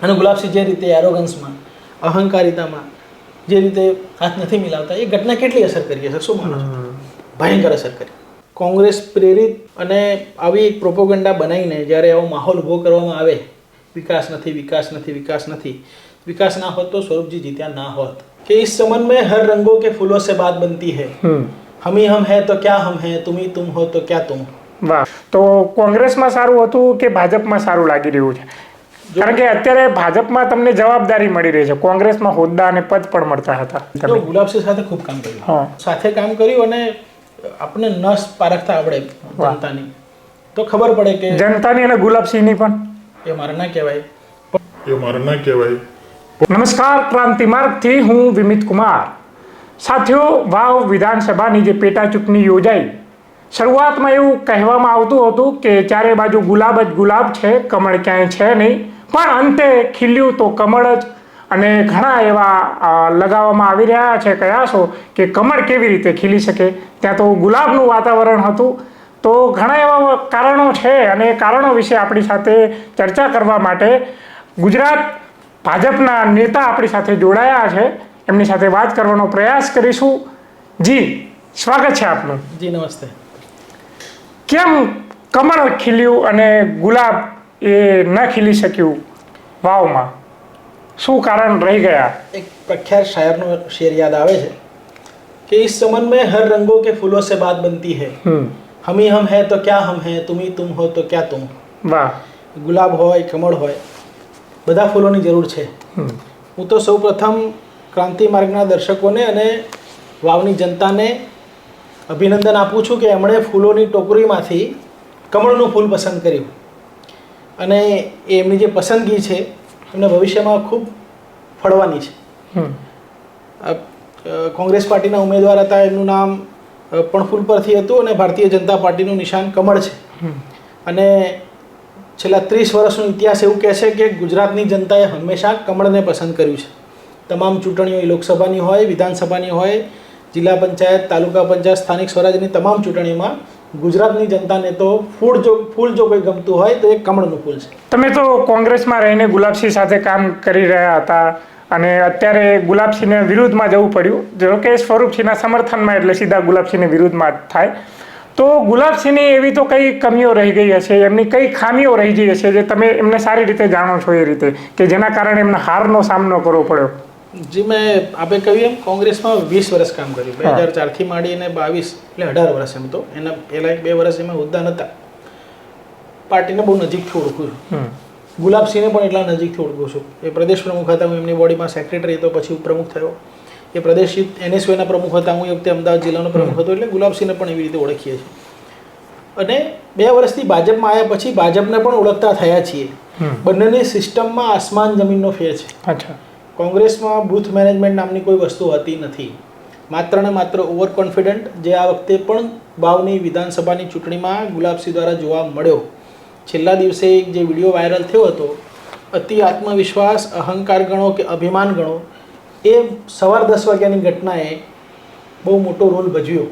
અને ગુલાબસિંહ જે રીતે એરોગન્સમાં અહંકારિતામાં જે રીતે હાથ નથી મિલાવતા એ ઘટના કેટલી અસર કરી હશે શું માનો છો ભયંકર અસર કરી કોંગ્રેસ પ્રેરિત અને આવી એક પ્રોપોગંડા બનાવીને જ્યારે આવો માહોલ ઊભો કરવામાં આવે વિકાસ નથી વિકાસ નથી વિકાસ નથી વિકાસ ના હોત તો સ્વરૂપજી જીત્યા ના હોત કે इस समन में हर रंगों के फूलों से बात बनती है હમ हम ही हम हैं तो क्या हम हैं तुम ही तुम हो तो क्या तुम વાહ તો કોંગ્રેસમાં સારું હતું કે ભાજપમાં સારું લાગી રહ્યું છે કારણ કે અત્યારે ભાજપમાં તમને જવાબદારી મળી રહી છે. કોંગ્રેસમાં હોદ્દા અને પદ પણ મળતા હતા. તો ગુલાબસિંહ સાથે ખૂબ કામ કર્યું. સાથે કામ કર્યું અને આપણે નસ પારખતા આવડે જનતાની. તો ખબર પડે કે જનતાની અને ગુલાબસિંહની પણ. એ મારે ના કહેવાય. એ મારે ના કહેવાય. નમસ્કાર ક્રાંતિ માર્ગથી હું વિમિત કુમાર. સાથીઓ વાવ વિધાનસભાની જે પેટા ચૂંટણી યોજાઈ શરૂઆતમાં એવું કહેવામાં આવતું હતું કે ચારે બાજુ ગુલાબ જ ગુલાબ છે કમળ ક્યાંય છે નહીં. પણ અંતે ખીલ્યું તો કમળ જ. અને ઘણા એવા લગાવવામાં આવી રહ્યા છે કયાસો કે કમળ કેવી રીતે ખીલી શકે? ત્યાં તો ગુલાબનું વાતાવરણ હતું. તો ઘણા એવા કારણો છે અને કારણો વિશે આપણી સાથે ચર્ચા કરવા માટે ગુજરાત ભાજપના નેતા આપણી સાથે જોડાયા છે. એમની સાથે વાત કરવાનો પ્રયાસ કરીશું. જી સ્વાગત છે આપનું. જી નમસ્તે. કેમ કમળ ખીલ્યું અને ગુલાબ એ ન ખીલી શક્યું વાવમાં શું કારણ રહી ગયા એક પ્રખ્યાત શાયરનો શેર યાદ આવે છે કે इस समन में हर रंगों के फूलों से बात बनती है હમ हम ही हम हैं तो क्या हम हैं तुम ही तुम हो તો ક્યાં તુમ વાહ ગુલાબ હોય કમળ હોય બધા ફૂલોની જરૂર છે હમ હું તો સૌ પ્રથમ ક્રાંતિ માર્ગના દર્શકોને અને વાવની જનતાને અભિનંદન આપું છું કે એમણે ફૂલોની ટોકરીમાંથી કમળનું ફૂલ પસંદ કર્યું અને એ એમની જે પસંદગી છે એમને ભવિષ્યમાં ખૂબ ફળવાની છે. કોંગ્રેસ પાર્ટીના ઉમેદવાર હતા એમનું નામ પણ ફૂલ પરથી હતું અને ભારતીય જનતા પાર્ટીનું નિશાન કમળ છે. અને છેલ્લા ત્રીસ વર્ષનો ઇતિહાસ એવું કહે છે કે ગુજરાતની જનતાએ હંમેશા કમળને પસંદ કર્યું છે. તમામ ચૂંટણીઓ એ લોકસભાની હોય વિધાનસભાની હોય જિલ્લા પંચાયત તાલુકા પંચાયત સ્થાનિક સ્વરાજ્યની તમામ ચૂંટણીઓમાં ગુજરાતની જનતાને તો ફૂલ જો ફૂલ જો કોઈ ગમતું હોય તો એ કમળનું ફૂલ છે. તમે તો કોંગ્રેસમાં રહીને ગુલાબસિંહ સાથે કામ કરી રહ્યા હતા અને અત્યારે ગુલાબસિંહને વિરુદ્ધમાં જવું પડ્યું. જો કે સ્વરૂપસિંહના સમર્થનમાં એટલે સીધા ગુલાબસિંહને વિરુદ્ધમાં થાય. તો ગુલાબસિંહની એવી તો કઈ કમીઓ રહી ગઈ હશે? એમની કઈ ખામીઓ રહી ગઈ હશે જે તમે એમને સારી રીતે જાણો છો એ રીતે? કે જેના કારણે એમને હારનો સામનો કરવો પડ્યો? જે મેં આપણે કહ્યું એમ કોંગ્રેસમાં વીસ વર્ષ કામ કર્યું. બે હજાર ચારથી માંડીને બાવીસ એટલે અઢાર વર્ષ એમ તો. એના પહેલાં એક બે વર્ષ એમાં હોદ્દા નહોતા પાર્ટીને બહુ નજીકથી ઓળખું છું ગુલાબસિંહને પણ એટલા નજીકથી ઓળખું છું. એ પ્રદેશ પ્રમુખ હતા હું એમની બોડીમાં સેક્રેટરી હતો પછી ઉપપ્રમુખ થયો. એ પ્રદેશ એનએસયુના પ્રમુખ હતા હું એ વખતે અમદાવાદ જિલ્લાનો પ્રમુખ હતો એટલે ગુલાબસિંહને પણ એવી રીતે ઓળખીએ છીએ. અને બે વર્ષથી ભાજપમાં આવ્યા પછી ભાજપને પણ ઓળખતા થયા છીએ. બંનેની સિસ્ટમમાં આસમાન જમીનનો ફેર છે. અચ્છા. કોંગ્રેસમાં બૂથ મેનેજમેન્ટ નામની કોઈ વસ્તુ હતી નથી. માત્ર ને માત્ર ઓવર કોન્ફિડન્ટ જે આ વખતે પણ બાવની વિધાનસભાની ચૂંટણીમાં ગુલાબસિંહ દ્વારા જોવા મળ્યો. છેલ્લા દિવસે એક જે વીડિયો વાયરલ થયો હતો અતિ આત્મવિશ્વાસ અહંકાર ગણો કે અભિમાન ગણો એ સવાર દસ વાગ્યાની ઘટનાએ બહુ મોટો રોલ ભજવ્યો.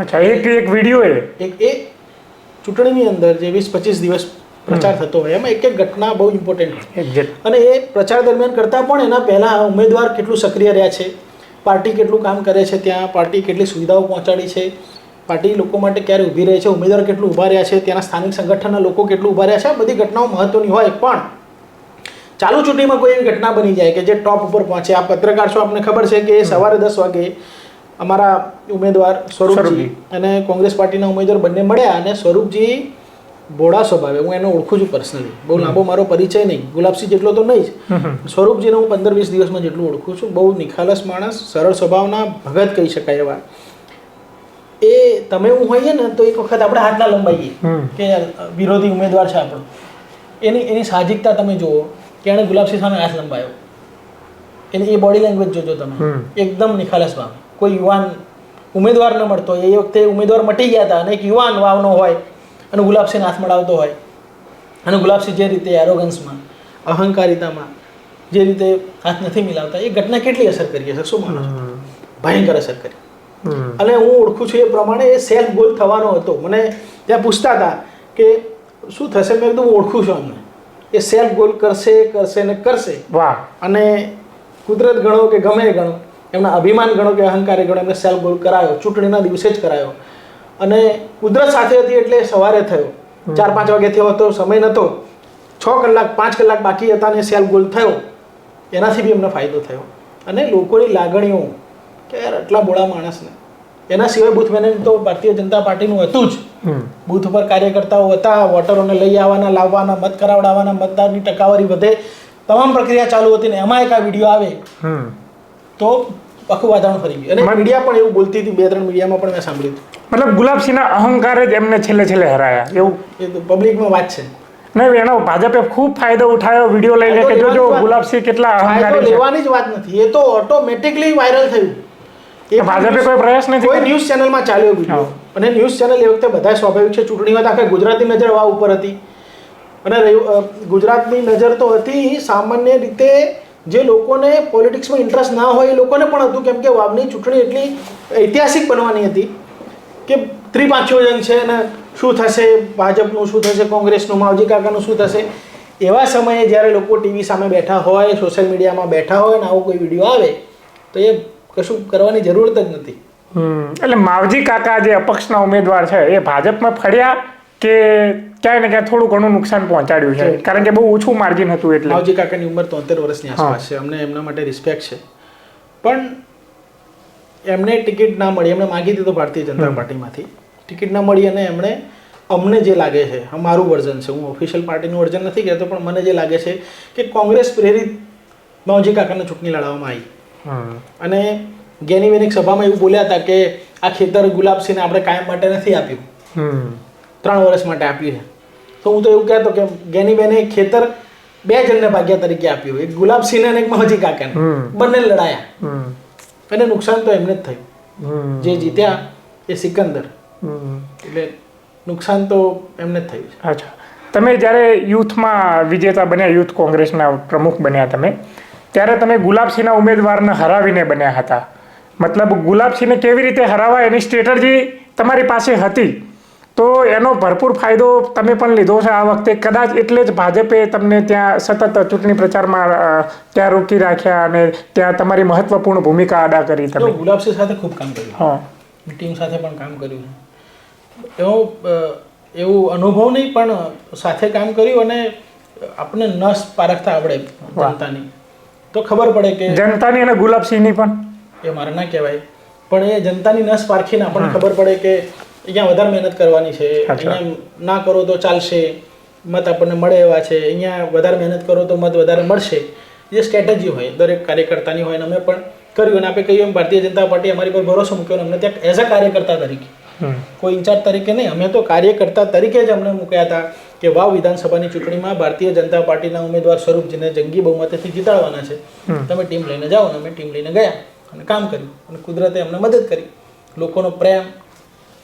અચ્છા એક એક વીડિયો એક એ ચૂંટણીની અંદર જે વીસ પચીસ દિવસ પ્રચાર થતો હોય. એમાં એક એક ઘટના બહુ ઇમ્પોર્ટન્ટ અને એ પ્રચાર દરમિયાન કરતાં પણ એના પહેલાં ઉમેદવાર કેટલું સક્રિય રહ્યા છે પાર્ટી કેટલું કામ કરે છે ત્યાં પાર્ટી કેટલી સુવિધાઓ પહોંચાડી છે પાર્ટી લોકો માટે ક્યારે ઊભી રહે છે ઉમેદવાર કેટલું ઊભા રહ્યા છે ત્યાંના સ્થાનિક સંગઠનના લોકો કેટલું ઊભા રહ્યા છે આ બધી ઘટનાઓ મહત્વની હોય. પણ ચાલુ ચૂંટણીમાં કોઈ એવી ઘટના બની જાય કે જે ટોપ ઉપર પહોંચે. આ પત્રકાર છો આપને ખબર છે કે એ સવારે દસ વાગે અમારા ઉમેદવાર સ્વરૂપજી. અને કોંગ્રેસ પાર્ટીના ઉમેદવાર બંને મળ્યા અને સ્વરૂપજી ભોળા સ્વભાવે હું એને ઓળખું છું પર્સનલી બહુ લાંબો મારો પરિચય નહીં. ગુલાબસિંહ જેટલો તો નહીં જ. સ્વરૂપજીને હું પંદર વીસ દિવસમાં જેટલું ઓળખું છું બહુ નિખાલસ માણસ સરળ સ્વભાવના ભગત કહી શકાય એવા. એ તમે હું હોઈએ ને તો એક વખત આપણે હાથ ના લંબાઈએ કે વિરોધી ઉમેદવાર છે આપણો. એની એની સાહજિકતા તમે જુઓ કે એણે ગુલાબસિંહ સામે હાથ લંબાયો. એની એ બોડી લેંગ્વેજ જોજો તમે. એકદમ નિખાલસ ભાવ કોઈ યુવાન ઉમેદવાર ન મળતો. એ વખતે ઉમેદવાર મટી ગયા હતા અને એક યુવાન વાવનો હોય અને ગુલાબસિંહ હાથ મળાવતો હોય. અને ગુલાબસિંહ જે રીતે એરોગન્સમાં અહંકારિતામાં જે રીતે હાથ નથી મિલાવતા એ ઘટના કેટલી અસર કરી હશે? શું માનો ભયંકર અસર કરી. અને હું ઓળખું છું એ પ્રમાણે એ સેલ્ફ ગોલ થવાનો હતો. મને ત્યાં પૂછતા હતા કે શું થશે? મેં કીધું હું ઓળખું છું અમને એ સેલ્ફ ગોલ કરશે કરશે ને કરશે. વાહ. અને કુદરત ગણો કે ગમે ગણો એમના અભિમાન ગણો કે અહંકારે ગણો એમને સેલ્ફ ગોલ કરાયો ચૂંટણીના દિવસે જ કરાયો. અને કુદરત સાથે હતી એટલે સવારે થયો. ચાર પાંચ વાગે થયો હતો સમય નહોતો છ કલાક પાંચ કલાક બાકી હતા ને સેલ ગોલ થયો. એનાથી બી એમને ફાયદો થયો. અને લોકોની લાગણીઓ કે યાર આટલા બોળા માણસને. એના સિવાય બૂથ મેનેજમેન્ટ તો ભારતીય જનતા પાર્ટીનું હતું જ. બૂથ ઉપર કાર્યકર્તાઓ હતા વોટરોને લઈ આવવાના લાવવાના મત કરાવડાવવાના મતદારની ટકાવારી વધે. તમામ પ્રક્રિયા ચાલુ હતી ને એમાં એક આ વીડિયો આવે. તો આખું વાતાવરણ ફરી ગયું. અને મીડિયા પણ એવું બોલતી હતી બે ત્રણ મીડિયામાં પણ મેં સાંભળ્યું મતલબ ગુલાબસિંહના અહંકારે જ એમને છેલ્લે છેલ્લે હરાયા. એવું. એ તો પબ્લિકમાં વાત છે. નહીં એનો ભાજપે ખૂબ ફાયદો ઉઠાયો વીડિયો લઈ લે કે જોજો ગુલાબસિંહ કેટલા અહંકારી છે. લેવાની જ વાત નથી. એ તો ઓટોમેટિકલી વાયરલ થયું. એ ભાજપે કોઈ પ્રયાસ નથી કોઈ ન્યૂઝ ચેનલમાં ચાલ્યો વીડિયો. અને ન્યૂઝ ચેનલ એ વખતે બધા સ્વાભાવિક છે. ચૂંટણીમાં તો આખા ગુજરાતની નજર વા ઉપર હતી. અને ગુજરાતની નજર તો હતી. સામાન્ય રીતે જે લોકોને પોલિટિક્સમાં ઇન્ટરેસ્ટ ના હોય એ લોકોને પણ હતું. કેમ કે વાવની ચૂંટણી એટલી ઐતિહાસિક બનવાની હતી. કે ત્રિપાંચોજન છે અને શું થશે? ભાજપનું શું થશે? કોંગ્રેસનું? માવજી કાકાનું શું થશે? એવા સમયે જ્યારે લોકો ટીવી સામે બેઠા હોય સોશિયલ મીડિયામાં બેઠા હોય ને આવો કોઈ વીડિયો આવે તો એ કશું કરવાની જરૂરત જ નથી. એટલે માવજી કાકા જે અપક્ષના ઉમેદવાર છે એ ભાજપમાં ફળ્યા કે ક્યાંય ને ક્યાંય થોડું ઘણું નુકસાન પહોંચાડ્યું છે? કારણ કે બહુ ઓછું માર્જિન હતું એટલે. માવજી કાકાની ઉંમર તોતેર વર્ષની આસપાસ છે. અમને એમના માટે રિસ્પેક્ટ છે. પણ એમને ટિકિટ ના મળી એમણે માગી દીધું ભારતીય જનતા પાર્ટીમાંથી. ટિકિટ ના મળી અને એમણે અમને જે લાગે છે મારું વર્ઝન છે હું ઓફિશિયલ પાર્ટીનું વર્ઝન નથી કહેતો પણ મને જે લાગે છે કે કોંગ્રેસ પ્રેરિત માવજી કાકાને ચૂંટણી લડાવવામાં આવી. અને ગેનીબેન એક સભામાં એવું બોલ્યા હતા કે આ ખેતર ગુલાબસિંહને આપણે કાયમ માટે નથી આપ્યું. ત્રણ વર્ષ માટે આપ્યું છે. તો હું તો એવું કહેતો કે ગેનીબેને ખેતર બે જણને ભાગ્યા તરીકે આપ્યું. એક ગુલાબસિંહને અને એક માવજી કાકાને. બંને લડાયા. અને નુકસાન તો એમને જ થયું. જે જીત્યા એ સિકંદર. એટલે નુકસાન તો એમને જ થયું છે. અચ્છા. તમે જ્યારે યુથમાં વિજેતા બન્યા યુથ કોંગ્રેસના પ્રમુખ બન્યા તમે ત્યારે તમે ગુલાબસિંહના ઉમેદવારને હરાવીને બન્યા હતા. મતલબ ગુલાબસિંહને કેવી રીતે હરાવા એની સ્ટ્રેટર્જી તમારી પાસે હતી? તો એનો ભરપૂર ફાયદો તમે પણ લીધો છે આ વખતે. કદાચ એટલે જ ભાજપે તમને ત્યાં સતત ચૂંટણી પ્રચારમાં ત્યાં રોકી રાખ્યા અને ત્યાં તમારી મહત્વપૂર્ણ ભૂમિકા અદા કરી તમે. ગુલાબસિંહ સાથે ખૂબ કામ કર્યું. હા. ટીમ સાથે પણ કામ કર્યું. એવો એવું અનુભવ નહીં પણ સાથે કામ કર્યું અને આપણને નસ પારખતા આવડે. જનતાની. તો ખબર પડે કે જનતાની અને ગુલાબસિંહની પણ. એ મારે ના કહેવાય. પણ એ જનતાની નસ પારખીને આપણને ખબર પડે કે અહીંયા વધારે મહેનત કરવાની છે? અહીંયા ના કરો તો ચાલશે. મત આપણને મળે એવા છે. અહીંયા વધારે મહેનત કરો તો મત વધારે મળશે. જે સ્ટ્રેટેજી હોય. દરેક કાર્યકર્તાની હોય અને અમે પણ કર્યું અને આપણે કહ્યું એમ ભારતીય જનતા પાર્ટી અમારી પર ભરોસો મૂક્યો અમને ત્યાં એઝ અ કાર્યકર્તા તરીકે. કોઈ ઇન્ચાર્જ તરીકે નહીં. અમે તો કાર્યકર્તા તરીકે જ અમને મૂક્યા હતા કે વાવ વિધાનસભાની ચૂંટણીમાં ભારતીય જનતા પાર્ટીના ઉમેદવાર સ્વરૂપજીને જંગી બહુમતીથી જીતાડવાના છે. તમે ટીમ લઈને જાઓ અને અમે ટીમ લઈને ગયા અને કામ કર્યું અને કુદરતે અમને મદદ કરી. લોકોનો પ્રેમ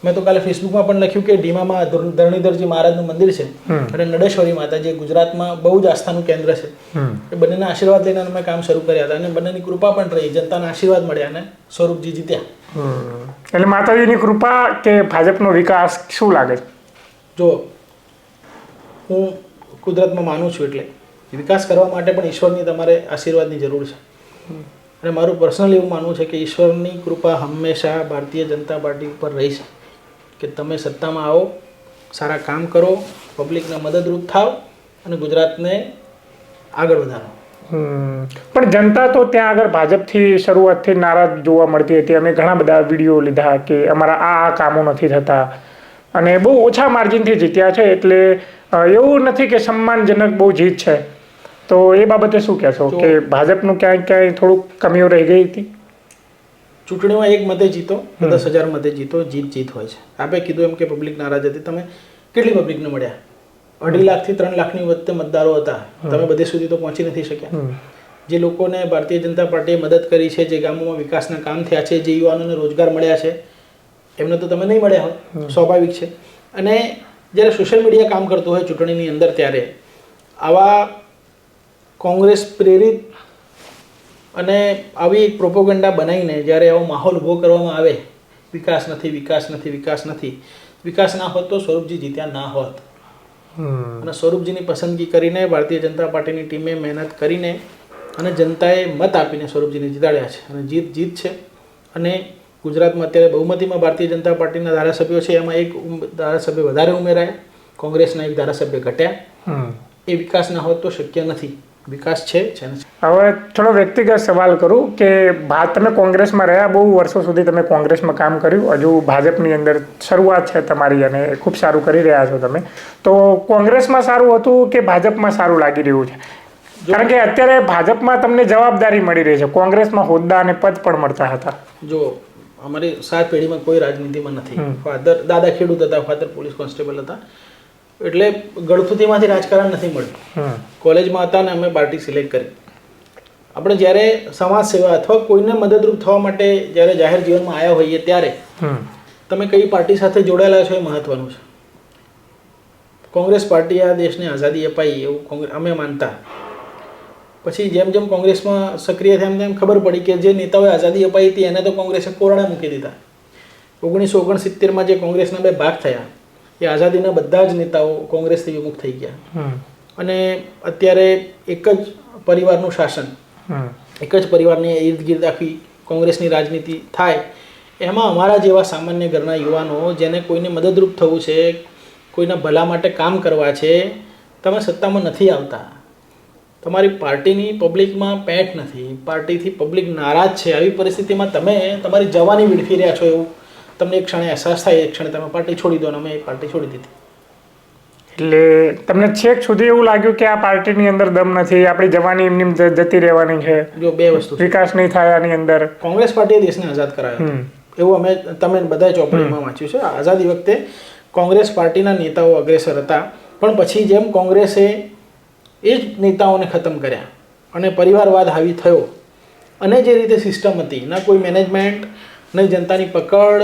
મેં તો કાલે ફેસબુકમાં પણ લખ્યું કે ડીમામાં ધરણીધરજી મહારાજનું મંદિર છે. અને નડેશ્વરી માતા જે ગુજરાતમાં બહુ જ આસ્થાનું કેન્દ્ર છે. એ બંનેના આશીર્વાદ લઈને અમે કામ શરૂ કર્યા હતા અને બંનેની કૃપા પણ રહી. જનતાના આશીર્વાદ મળ્યા અને સ્વરૂપજી જીત્યા. એટલે માતાજીની કૃપા કે ભાજપનો વિકાસ શું લાગે જો હું કુદરતમાં માનું છું એટલે. વિકાસ કરવા માટે પણ ઈશ્વરની તમારે આશીર્વાદની જરૂર છે. અને મારું પર્સનલ એવું માનવું છે કે ઈશ્વરની કૃપા હંમેશા ભારતીય જનતા પાર્ટી ઉપર રહી છે. કે તમે સત્તામાં આવો સારા કામ કરો પબ્લિકને મદદરૂપ થાવ અને ગુજરાતને આગળ વધારો. પણ જનતા તો ત્યાં આગળ ભાજપથી શરૂઆતથી નારાજ જોવા મળતી હતી. અમે ઘણા બધા વીડિયો લીધા કે અમારા આ આ કામો નથી થતા. અને બહુ ઓછા માર્જિનથી જીત્યા છે એટલે એવું નથી કે સન્માનજનક બહુ જીત છે. તો એ બાબતે શું કહેશો? કે ભાજપનું ક્યાંય ક્યાંય થોડુંક કમીઓ રહી ગઈ હતી? ચૂંટણીમાં એક મતે જીતો દસ હજાર મતે જીતો જીત જીત હોય છે. આપે કીધું એમ કે પબ્લિક નારાજ હતી. તમે કેટલી પબ્લિકને મળ્યા? અઢી લાખથી ત્રણ લાખની વચ્ચે મતદારો હતા. તમે બધે સુધી તો પહોંચી નથી શક્યા. જે લોકોને ભારતીય જનતા પાર્ટીએ મદદ કરી છે જે ગામોમાં વિકાસના કામ થયા છે જે યુવાનોને રોજગાર મળ્યા છે એમને તો તમે નહીં મળ્યા હોય સ્વાભાવિક છે. અને જ્યારે સોશિયલ મીડિયા કામ કરતું હોય ચૂંટણીની અંદર ત્યારે આવા કોંગ્રેસ પ્રેરિત અને આવી પ્રોપોગંડા બનાવીને જ્યારે આવો માહોલ ઊભો કરવામાં આવે વિકાસ નથી વિકાસ નથી વિકાસ નથી વિકાસ ના હોત તો સ્વરૂપજી જીત્યા ના હોત. અને સ્વરૂપજીની પસંદગી કરીને ભારતીય જનતા પાર્ટીની ટીમે મહેનત કરીને અને જનતાએ મત આપીને સ્વરૂપજીને જીતાડ્યા છે. અને જીત જીત છે. અને ગુજરાતમાં અત્યારે બહુમતીમાં ભારતીય જનતા પાર્ટીના ધારાસભ્યો છે. એમાં એક ધારાસભ્ય વધારે ઉમેરાયા. કોંગ્રેસના એક ધારાસભ્ય ઘટ્યા. એ વિકાસ ના હોત તો શક્ય નથી. વિકાસ છે હવે થોડો વ્યક્તિગત સવાલ કરું કે ભા તમે કોંગ્રેસમાં રહ્યા બહુ વર્ષો સુધી તમે કોંગ્રેસમાં કામ કર્યું હજુ ભાજપની અંદર શરૂઆત છે તમારી અને ખૂબ સારું કરી રહ્યા છો તમે. તો કોંગ્રેસમાં સારું હતું કે ભાજપમાં સારું લાગી રહ્યું છે? કારણ કે અત્યારે ભાજપમાં તમને જવાબદારી મળી રહી છે. કોંગ્રેસમાં હોદ્દા અને પદ પણ મળતા હતા. જો અમારી સાત પેઢીમાં કોઈ રાજનીતિમાં નથી. ફાધર દાદા ખેડૂત હતા ફાધર પોલીસ કોન્સ્ટેબલ હતા. એટલે ગળથુથીમાંથી રાજકારણ નથી મળ્યું. કોલેજમાં હતા ને અમે પાર્ટી સિલેક્ટ કરી. આપણે જ્યારે સમાજ સેવા અથવા કોઈને મદદરૂપ થવા માટે જ્યારે જાહેર જીવનમાં આવ્યા હોઈએ ત્યારે તમે કઈ પાર્ટી સાથે જોડાયેલા છો એ મહત્વનું છે. કોંગ્રેસ પાર્ટી આ દેશને આઝાદી અપાઈ એવું કોંગ્રેસ અમે માનતા. પછી જેમ જેમ કોંગ્રેસમાં સક્રિય થયા તેમ ખબર પડી કે જે નેતાઓએ આઝાદી અપાઈ હતી એને તો કોંગ્રેસે કોરડા મૂકી દીધા. ઓગણીસો ઓગણસિત્તેરમાં જે કોંગ્રેસના બે ભાગ થયા એ આઝાદીના બધા જ નેતાઓ કોંગ્રેસથી વિમુખ થઈ ગયા. અને અત્યારે એક જ પરિવારનું શાસન એક જ પરિવારની ઇર્દ ગિર્દ આખી કોંગ્રેસની રાજનીતિ થાય એમાં અમારા જેવા સામાન્ય ઘરના યુવાનો જેને કોઈને મદદરૂપ થવું છે કોઈના ભલા માટે કામ કરવા છે તમે સત્તામાં નથી આવતા. તમારી પાર્ટીની પબ્લિકમાં પેટ નથી પાર્ટીથી પબ્લિક નારાજ છે. આવી પરિસ્થિતિમાં તમે તમારી જવાની વેડફી રહ્યા છો એવું તમને એક ક્ષણે અહેસાસ થાય એક ક્ષણે તમે પાર્ટી છોડી દો અને અમે એ પાર્ટી છોડી દીધી. એટલે તમને છેક સુધી એવું લાગ્યું કે આ પાર્ટીની અંદર દમ નથી આપણી જવાની એમની જતી રહેવાની છે. જો બે વસ્તુ વિકાસ નહીં થાય આની અંદર. કોંગ્રેસ પાર્ટીએ દેશને આઝાદ કરાયો એવું અમે તમે બધા ચોપડીમાં વાંચ્યું છે. આઝાદી વખતે કોંગ્રેસ પાર્ટીના નેતાઓ અગ્રેસર હતા. પણ પછી જેમ કોંગ્રેસે એ જ નેતાઓને ખતમ કર્યા અને પરિવારવાદ હાવી થયો. અને જે રીતે સિસ્ટમ હતી ના કોઈ મેનેજમેન્ટ નહીં જનતાની પકડ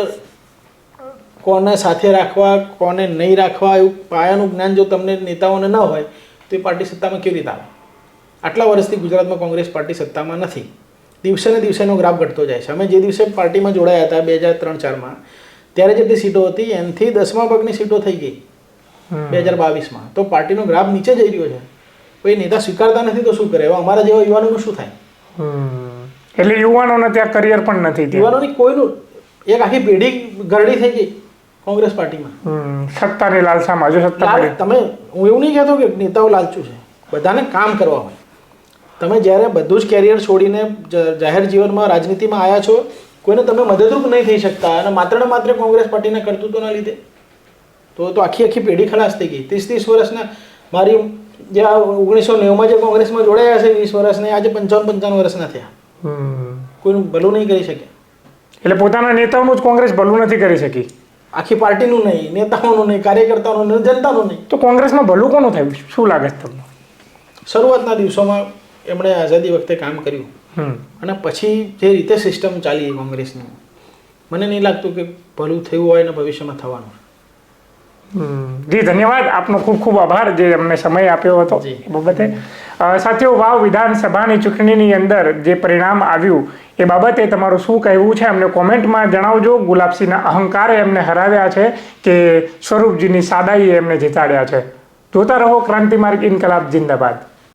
કોને સાથે રાખવા કોને નહીં રાખવા એવું પાયાનું જ્ઞાન જો તમને નેતાઓને ન હોય તો એ પાર્ટી સત્તામાં કેવી રીતે આવે? આટલા વર્ષથી ગુજરાતમાં કોંગ્રેસ પાર્ટી સત્તામાં નથી. દિવસે ને દિવસેનો ગ્રાફ ઘટતો જાય છે. અમે જે દિવસે પાર્ટીમાં જોડાયા હતા બે હજાર ત્રણ ચારમાં ત્યારે જેટલી સીટો હતી એનથી દસમા ભાગની સીટો થઈ ગઈ. બે હજાર બાવીસમાં. તો પાર્ટીનો ગ્રાફ નીચે જઈ રહ્યો છે. કોઈ નેતા સ્વીકારતા નથી તો શું કરે? એવા અમારા જેવા યુવાનોનું શું થાય. એટલે યુવાનોને ત્યાં કરિયર પણ નથી યુવાનોની કોઈનું એક આખી પેઢી ગરડી થઈ ગઈ કોંગ્રેસ પાર્ટીમાં. સત્તાની લાલસામાં જો સત્તા તમે હું એવું નહીં કહેતો કે નેતાઓ લાલચું છે. બધાને કામ કરવા હોય. તમે જ્યારે બધું જ કેરિયર છોડીને જાહેર જીવનમાં રાજનીતિમાં આવ્યા છો કોઈને તમે મદદરૂપ નહીં થઈ શકતા અને માત્ર ને માત્ર કોંગ્રેસ પાર્ટીના કરતૂતોના લીધે. તો તો આખી આખી પેઢી ખલાસ થઈ ગઈ. ત્રીસ ત્રીસ વર્ષના મારી જે ઓગણીસો નેવુંમાં જે કોંગ્રેસમાં જોડાયા છે વીસ વર્ષને આજે પંચાવન પંચાવન વર્ષના થયા. કોઈનું ભલું નહીં કરી શકે. એટલે પોતાના નેતાઓનું જ કોંગ્રેસ ભલું નથી કરી શકી? આખી પાર્ટીનું નહીં નેતાઓનું નહીં કાર્યકર્તાઓનું નહીં જનતાનું નહીં. તો કોંગ્રેસમાં ભલું કોનું થયું? શું લાગે છે તમને? શરૂઆતના દિવસોમાં એમણે આઝાદી વખતે કામ કર્યું. અને પછી જે રીતે સિસ્ટમ ચાલી કોંગ્રેસની મને નહીં લાગતું કે ભલું થયું હોય ને ભવિષ્યમાં થવાનું. જી ધન્યવાદ. આપનો ખૂબ ખૂબ આભાર જે અમને સમય આપ્યો હતો એ બાબતે. સાથીઓ વાવ વિધાનસભાની ચૂંટણીની અંદર જે પરિણામ આવ્યું એ બાબતે તમારું શું કહેવું છે? અમને કોમેન્ટમાં જણાવજો. ગુલાબસિંહના અહંકારે એમને હરાવ્યા છે કે સ્વરૂપજીની સાદાઈએ એમને જીતાડ્યા છે. જોતા રહો ક્રાંતિમાર્ગ ઇન્કલાબ જિંદાબાદ.